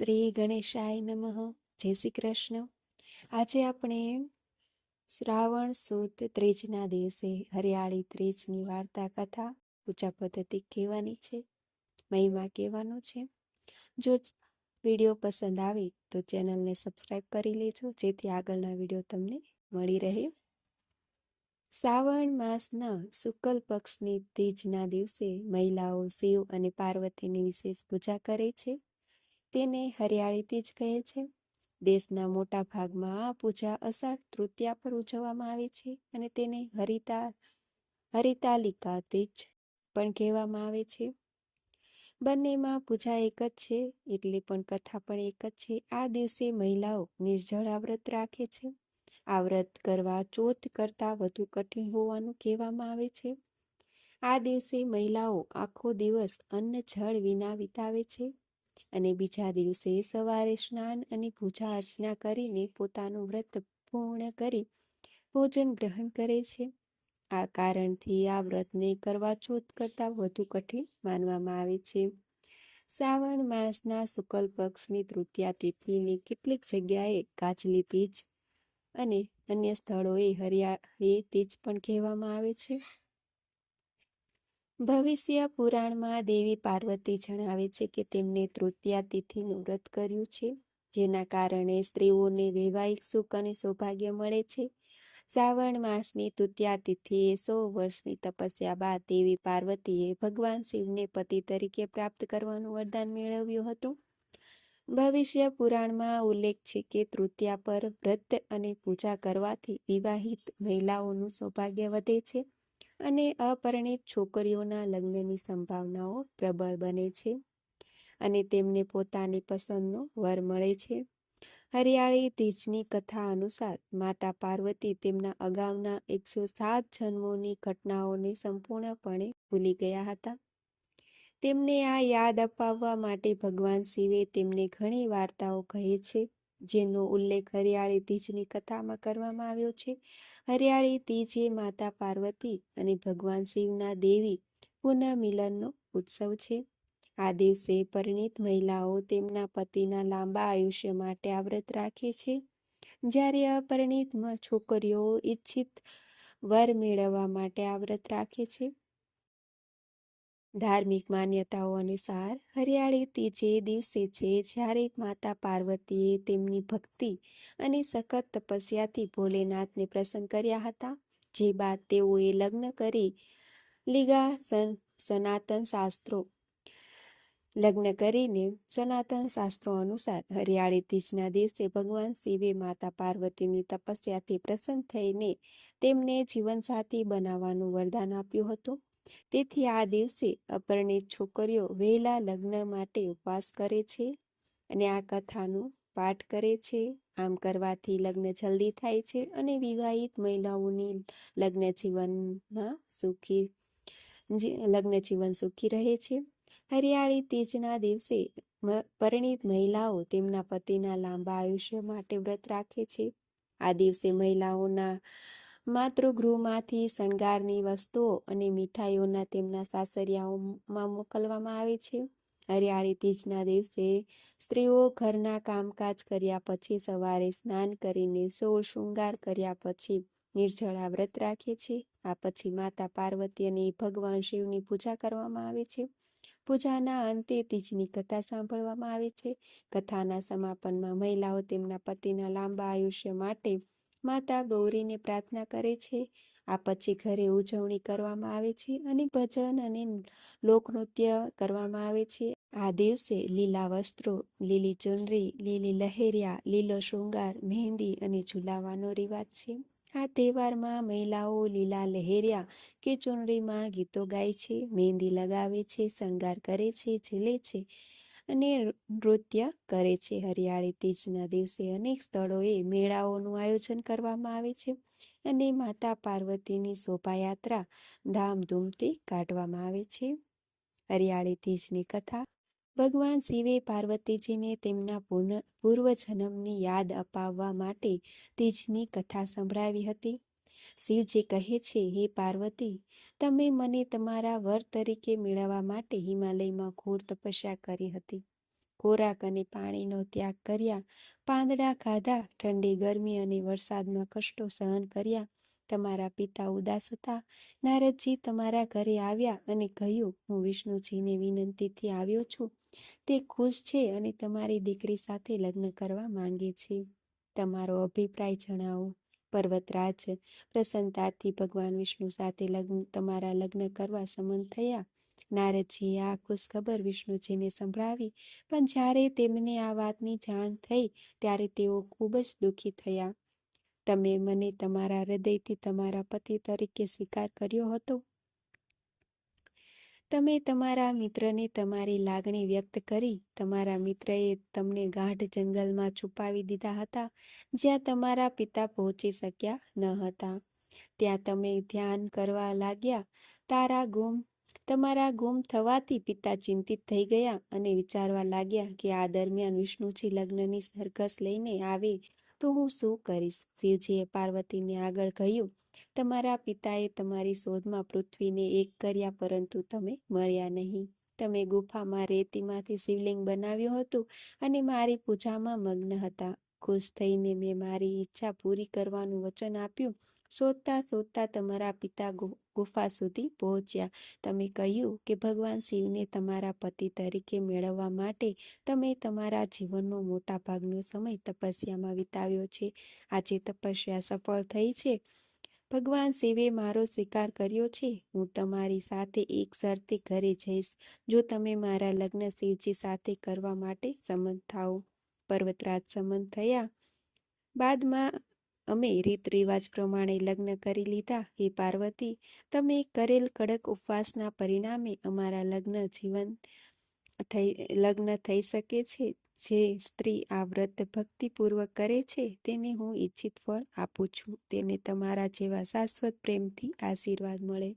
શ્રી ગણેશાય નમઃ. જય શ્રી કૃષ્ણ. આજે આપણે શ્રાવણ સુદ ત્રીજના દિવસે હરિયાળી ત્રીજની વાર્તા કથા પૂજા પદ્ધતિ કહેવાની છે. મહિમા કહેવાનો છે. જો વીડિયો પસંદ આવે તો ચેનલને સબસ્ક્રાઈબ કરી લેજો, જેથી આગળના વીડિયો તમને મળી રહે. શ્રાવણ માસના શુક્લ પક્ષની ત્રીજના દિવસે મહિલાઓ શિવ અને પાર્વતીની વિશેષ પૂજા કરે છે. તેને હરિયાળી તીજ કહે છે. દેશના મોટા ભાગમાં આ પૂજા અષાઢ તૃતીયા પર ઉજવવામાં આવે છે અને તેને હરિતા, હરિતાલિકા તીજ પણ કહેવામાં આવે છે. બંનેમાં પૂજા એક જ છે, એટલે પણ કથા પણ એક જ છે. આ દિવસે મહિલાઓ નિર્જળ વ્રત રાખે છે. આ વ્રત કરવા ચોથ કરતાં વધુ કઠિન હોવાનું કહેવામાં આવે છે. આ દિવસે મહિલાઓ આખો દિવસ અન્ન જળ વિના વિતાવે છે. અને બીજા દિવસે સવારે સ્નાન અને પૂજા અર્ચના કરીને પોતાનું વ્રત પૂર્ણ કરી ભોજન ગ્રહણ કરે છે. આ કારણથી આ વ્રતને કરવા ચોથ કરતાં વધુ કઠિન માનવામાં આવે છે. શ્રાવણ માસના શુક્લ પક્ષની તૃતીયા તિથિની કેટલીક જગ્યાએ કાચલી તીજ અને અન્ય સ્થળોએ હરિયાળી તીજ પણ કહેવામાં આવે છે. ભવિષ્ય પુરાણમાં દેવી પાર્વતી જણાવે છે કે તેમને તૃતીયા તિથિનું વ્રત કર્યું છે, જેના કારણે સ્ત્રીઓને વૈવાહિક સુખ અને સૌભાગ્ય મળે છે. શ્રાવણ માસની તૃતીયા તિથિએ સો વર્ષની તપસ્યા બાદ દેવી પાર્વતીએ ભગવાન શિવને પતિ તરીકે પ્રાપ્ત કરવાનું વરદાન મેળવ્યું હતું. ભવિષ્ય પુરાણમાં ઉલ્લેખ છે કે તૃતીયા પર વ્રત અને પૂજા કરવાથી વિવાહિત મહિલાઓનું સૌભાગ્ય વધે છે. અને અપરિણિત છોકરીઓના લગ્નની સંભાવનાઓ પ્રબળ બને છે અને તેમને પોતાની પસંદનો વર મળે છે. હરિયાળી તીજની કથા અનુસાર માતા પાર્વતી તેમના અગાઉના એકસો સાત જન્મોની ઘટનાઓને સંપૂર્ણપણે ભૂલી ગયા હતા. તેમને આ યાદ અપાવવા માટે ભગવાન શિવે તેમને ઘણી વાર્તાઓ કહે છે. જેનો ઉલ્લેખ હરિયાળી તીજની કથામાં કરવામાં આવ્યો છે. હરિયાળી તીજ એ માતા પાર્વતી અને ભગવાન શિવના દેવી પુનઃમિલનનો ઉત્સવ છે. આ દિવસે પરિણીત મહિલાઓ તેમના પતિના લાંબા આયુષ્ય માટે આ વ્રત રાખે છે. જ્યારે અપરિણીત છોકરીઓ ઈચ્છિત વર મેળવવા માટે આ વ્રત રાખે છે. ધાર્મિક માન્યતાઓ અનુસાર, હરિયાળી તીજે દિવસે છે, જ્યારે માતા પાર્વતીએ તેમની ભક્તિ અને સખત તપસ્યાથી ભોલેનાથને પ્રસન્ન કર્યા હતા, જે બાદ તેઓએ લગ્ન કરી લીગા સનાતન શાસ્ત્રો. લગ્ન કરીને સનાતન શાસ્ત્રો અનુસાર, હરિયાળી તીજના દિવસે ભગવાન શિવે માતા પાર્વતીની તપસ્યાથી પ્રસન્ન થઈને તેમને જીવનસાથી બનાવવાનું વરદાન આપ્યું હતું. તેથી આ દિવસે અપરણિત છોકરીઓ વહેલા લગ્ન માટે ઉપવાસ કરે છે અને આ કથાનું પાઠ કરે છે. આમ કરવાથી લગ્ન જલ્દી થાય છે અને વિવાહિત મહિલાઓની લગ્ન જીવનમાં સુખી લગ્ન જીવન સુખી રહે છે. હરિયાળી તીજના દિવસે પરિણીત મહિલાઓ તેમના પતિના લાંબા આયુષ્ય માટે વ્રત રાખે છે. આ દિવસે મહિલાઓના માતૃગૃહમાંથી શણગારની વસ્તુઓ અને મીઠાઈઓના તેમના સાસરિયાઓમાં મોકલવામાં આવે છે. હરિયાળી તીજના દિવસે સ્ત્રીઓ ઘરના કામકાજ કર્યા પછી સવારે સ્નાન કરીને સોળ શૃંગાર કર્યા પછી નિર્જળા વ્રત રાખે છે. આ પછી માતા પાર્વતી અને ભગવાન શિવની પૂજા કરવામાં આવે છે. પૂજાના અંતે તીજની કથા સાંભળવામાં આવે છે. કથાના સમાપનમાં મહિલાઓ તેમના પતિના લાંબા આયુષ્ય માટે માતા ગૌરીને પ્રાર્થના કરે છે. આ પછી ઘરે ઉજવણી કરવામાં આવે છે અને ભજન અને લોકનૃત્ય કરવામાં આવે છે. આ દિવસે લીલા વસ્ત્રો, લીલી ચુનરી, લીલી લહેરિયા, લીલો શૃંગાર, મહેંદી અને ઝુલાવાનો રિવાજ છે. આ તહેવારમાં મહિલાઓ લીલા લહેરિયા કે ચુનરીમાં ગીતો ગાય છે, મહેંદી લગાવે છે, શણગાર કરે છે, ઝીલે છે. અને નૃત્ય કરે છે. હરિયાળી તીજના દિવસે અનેક સ્થળોએ મેળાઓનું આયોજન કરવામાં આવે છે અને માતા પાર્વતીની શોભાયાત્રા ધામધૂમથી કાઢવામાં આવે છે. હરિયાળી તીજની કથા ભગવાન શિવે પાર્વતીજીને તેમના પૂર્વજન્મની યાદ અપાવવા માટે તીજની કથા સંભળાવી હતી. શિવજી કહે છે, હે પાર્વતી, તમે મને તમારા વર તરીકે મેળવવા માટે હિમાલયમાં ઘોર તપસ્યા કરી હતી. ખોરાક અને પાણીનો ત્યાગ કર્યા, પાંદડા ખાધા, ઠંડી ગરમી અને વરસાદમાં કષ્ટો સહન કર્યા. તમારા પિતા ઉદાસ હતા. નારદજી તમારા ઘરે આવ્યા અને કહ્યું, હું વિષ્ણુજીને વિનંતીથી આવ્યો છું. તે ખુશ છે અને તમારી દીકરી સાથે લગ્ન કરવા માંગે છે. તમારો અભિપ્રાય જણાવો. પર્વતરાજ પ્રસન્નતાથી ભગવાન વિષ્ણુ સાથે લગ્ન, તમારા લગ્ન કરવા સંમત થયા. નારદજીએ આ ખુશખબર વિષ્ણુજીને સંભળાવી, પણ જ્યારે તેમને આ વાતની જાણ થઈ, ત્યારે તેઓ ખૂબ જ દુઃખી થયા. તમે મને તમારા હૃદયથી તમારા પતિ તરીકે સ્વીકાર કર્યો હતો? તમે તમારા મિત્રને તમારી લાગણી વ્યક્ત કરી, તમારા મિત્રએ તમને ગાઢ જંગલમાં છુપાવી દીધા હતા, જ્યાં તમારા પિતા પહોંચી શક્યા ન હતા. ત્યાં તમે ધ્યાન કરવા લાગ્યા, તારા ગુમ, તમારા ગુમ થવાથી પિતા ચિંતિત થઈ ગયા અને વિચારવા લાગ્યા કે આ દરમિયાન વિષ્ણુજી લગ્નની સરઘસ લઈને આવે તો હું શું કરીશ? શિવજીએ પાર્વતીને આગળ કહ્યું તમારા પિતાએ તમારી શોધમાં પૃથ્વીને એક કર્યા પરંતુ તમે મળ્યા નહીં. તમે ગુફામાં રેતીમાંથી શિવલિંગ બનાવ્યું હતું અને મારી પૂજામાં મગ્ન હતા. ખુશ થઈને મેં મારી ઈચ્છા પૂરી કરવાનું વચન આપ્યું. શોધતા શોધતા તમારા પિતા ગુફા સુધી પહોંચ્યા. તમે કહ્યું કે ભગવાન શિવને તમારા પતિ તરીકે મેળવવા માટે તમે તમારા જીવનનો મોટા ભાગનો સમય તપસ્યામાં વિતાવ્યો છે. આજે તપસ્યા સફળ થઈ છે. ભગવાન શિવે મારો સ્વીકાર કર્યો છે. હું તમારી સાથે એક શરતે ઘરે જઈશ. જો તમે મારા લગ્ન શિવજી સાથે કરવા માટે સંમત થાઓ. પર્વતરાજ સંમત થયા. બાદમાં અમે રીત રિવાજ પ્રમાણે લગ્ન કરી લીધા. હે પાર્વતી, તમે કરેલ કડક ઉપવાસના પરિણામે અમારા લગ્ન જીવન થઈ, લગ્ન થઈ શકે છે. જે સ્ત્રી આ વ્રત ભક્તિપૂર્વક કરે છે, તેને હું ઈચ્છિત ફળ આપું છું. તેને તમારા જેવા શાશ્વત પ્રેમથી આશીર્વાદ મળે.